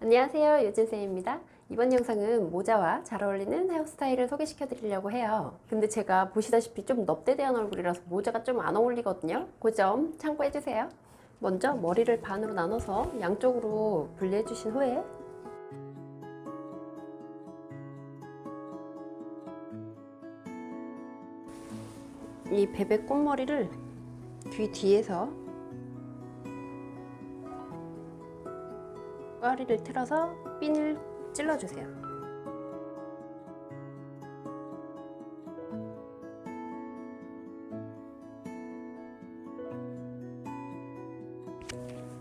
안녕하세요 유진쌤입니다. 이번 영상은 모자와 잘 어울리는 헤어스타일을 소개시켜 드리려고 해요. 근데 제가 보시다시피 좀 넙대대한 얼굴이라서 모자가 좀 안 어울리거든요. 그 점 참고해 주세요. 먼저 머리를 반으로 나눠서 양쪽으로 분리해 주신 후에 이 베베 꽃머리를 귀 뒤에서 꽈리를 틀어서 핀을 찔러주세요.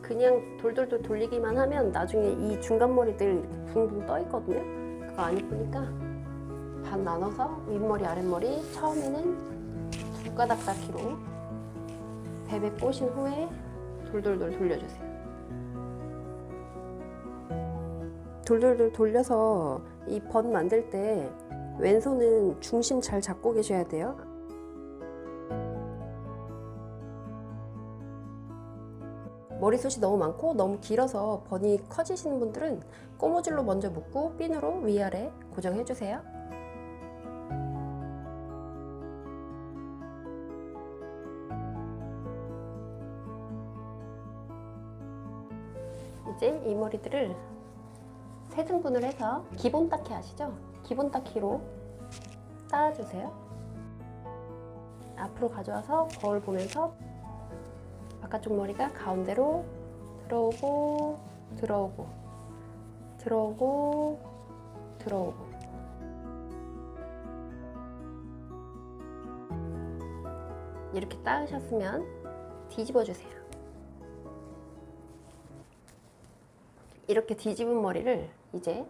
그냥 돌돌돌 돌리기만 하면 나중에 이 중간 머리들 이렇게 붕붕 떠 있거든요. 그거 안 이쁘니까 반 나눠서 윗머리 아랫머리 처음에는 두 가닥 쌓기로 베베 꼬신 후에 돌돌돌 돌려주세요. 돌돌돌 돌려서 이 번 만들 때 왼손은 중심 잘 잡고 계셔야 돼요. 머리숱이 너무 많고 너무 길어서 번이 커지시는 분들은 꼬무줄로 먼저 묶고 핀으로 위아래 고정해 주세요. 이제 이 머리들을 세 등분을 해서 기본 닦기 아시죠? 기본 닦기로 따주세요. 앞으로 가져와서 거울 보면서 바깥쪽 머리가 가운데로 들어오고 들어오고 들어오고 들어오고 이렇게 따으셨으면 뒤집어 주세요. 이렇게 뒤집은 머리를 이제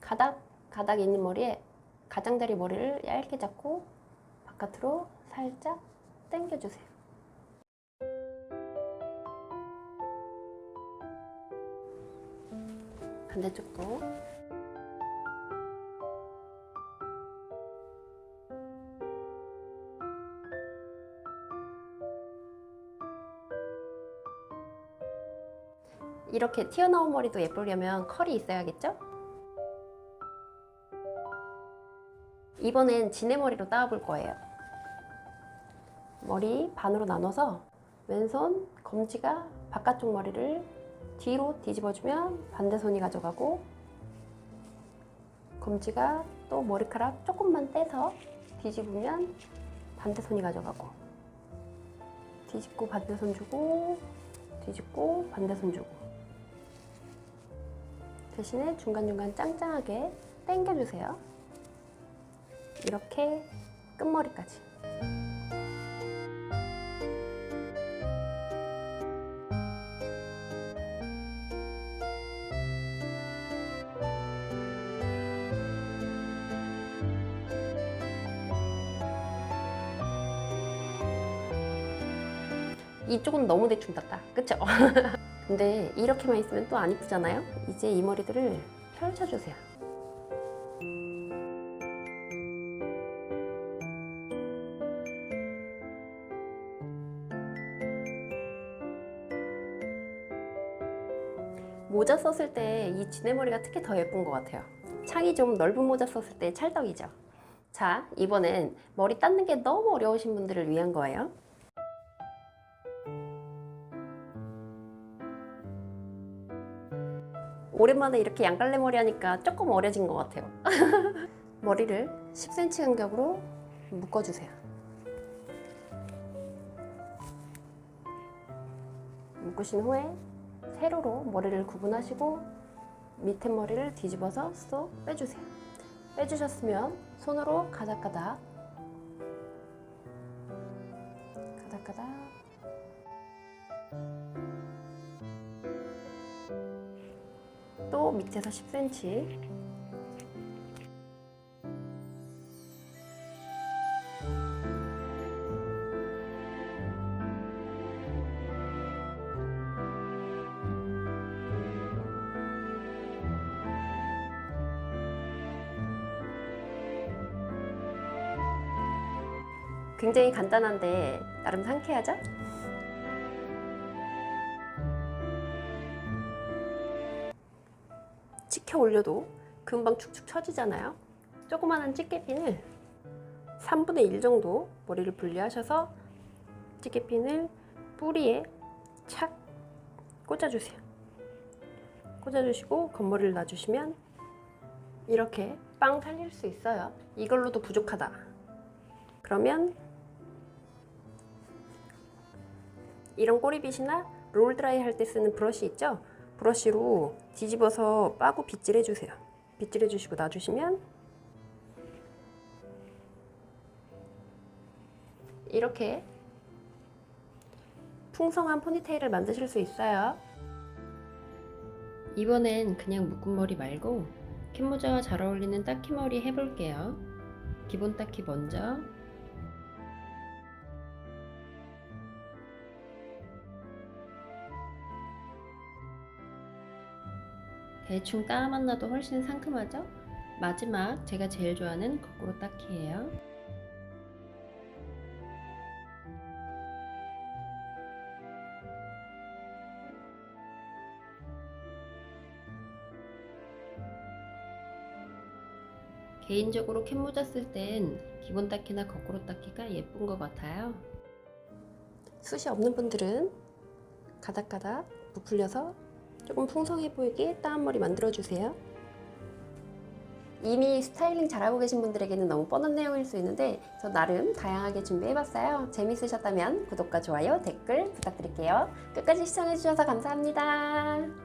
가닥 가닥 있는 머리에 가장자리 머리를 얇게 잡고 바깥으로 살짝 당겨 주세요. 반대쪽도 이렇게 튀어나온 머리도 예쁘려면 컬이 있어야겠죠? 이번엔 지네머리로 따볼 거예요. 머리 반으로 나눠서 왼손 검지가 바깥쪽 머리를 뒤로 뒤집어주면 반대 손이 가져가고 검지가 또 머리카락 조금만 떼서 뒤집으면 반대 손이 가져가고 뒤집고 반대 손 주고 뒤집고 반대 손 주고 대신에 중간중간 짱짱하게 당겨주세요. 이렇게 끝머리까지. 이쪽은 너무 대충 땄다. 그쵸? 근데 이렇게만 있으면 또 안 이쁘잖아요? 이제 이 머리들을 펼쳐주세요. 모자 썼을 때 이 지네머리가 특히 더 예쁜 것 같아요. 창이 좀 넓은 모자 썼을 때 찰떡이죠. 자, 이번엔 머리 닦는 게 너무 어려우신 분들을 위한 거예요. 오랜만에 이렇게 양갈래 머리 하니까 조금 어려진 것 같아요. 머리를 10cm 간격으로 묶어주세요. 묶으신 후에 세로로 머리를 구분하시고 밑에 머리를 뒤집어서 쏙 빼주세요. 빼주셨으면 손으로 가닥가닥 가닥가닥 또 밑에서 10cm 굉장히 간단한데 나름 상쾌하죠? 치켜 올려도 금방 축축 처지잖아요. 조그마한 집게핀을 3분의 1 정도 머리를 분리하셔서 집게핀을 뿌리에 착 꽂아주세요. 꽂아주시고 겉머리를 놔주시면 이렇게 빵 살릴 수 있어요. 이걸로도 부족하다. 그러면 이런 꼬리빗이나 롤 드라이 할 때 쓰는 브러쉬 있죠? 브러쉬로 뒤집어서 빠고 빗질 해주세요. 빗질 해주시고 놔주시면 이렇게 풍성한 포니테일을 만드실 수 있어요. 이번엔 그냥 묶은 머리 말고 캔모자와 잘 어울리는 따키 머리 해볼게요. 기본 따키 먼저 대충 따만 놔도 훨씬 상큼하죠? 마지막 제가 제일 좋아하는 거꾸로 따키예요. 개인적으로 캔모자 쓸 땐 기본 따키나 거꾸로 따키가 예쁜 것 같아요. 숱이 없는 분들은 가닥가닥 부풀려서 조금 풍성해 보이게 따한 머리 만들어 주세요. 이미 스타일링 잘하고 계신 분들에게는 너무 뻔한 내용일 수 있는데 저 나름 다양하게 준비해봤어요. 재밌으셨다면 구독과 좋아요, 댓글 부탁드릴게요. 끝까지 시청해주셔서 감사합니다.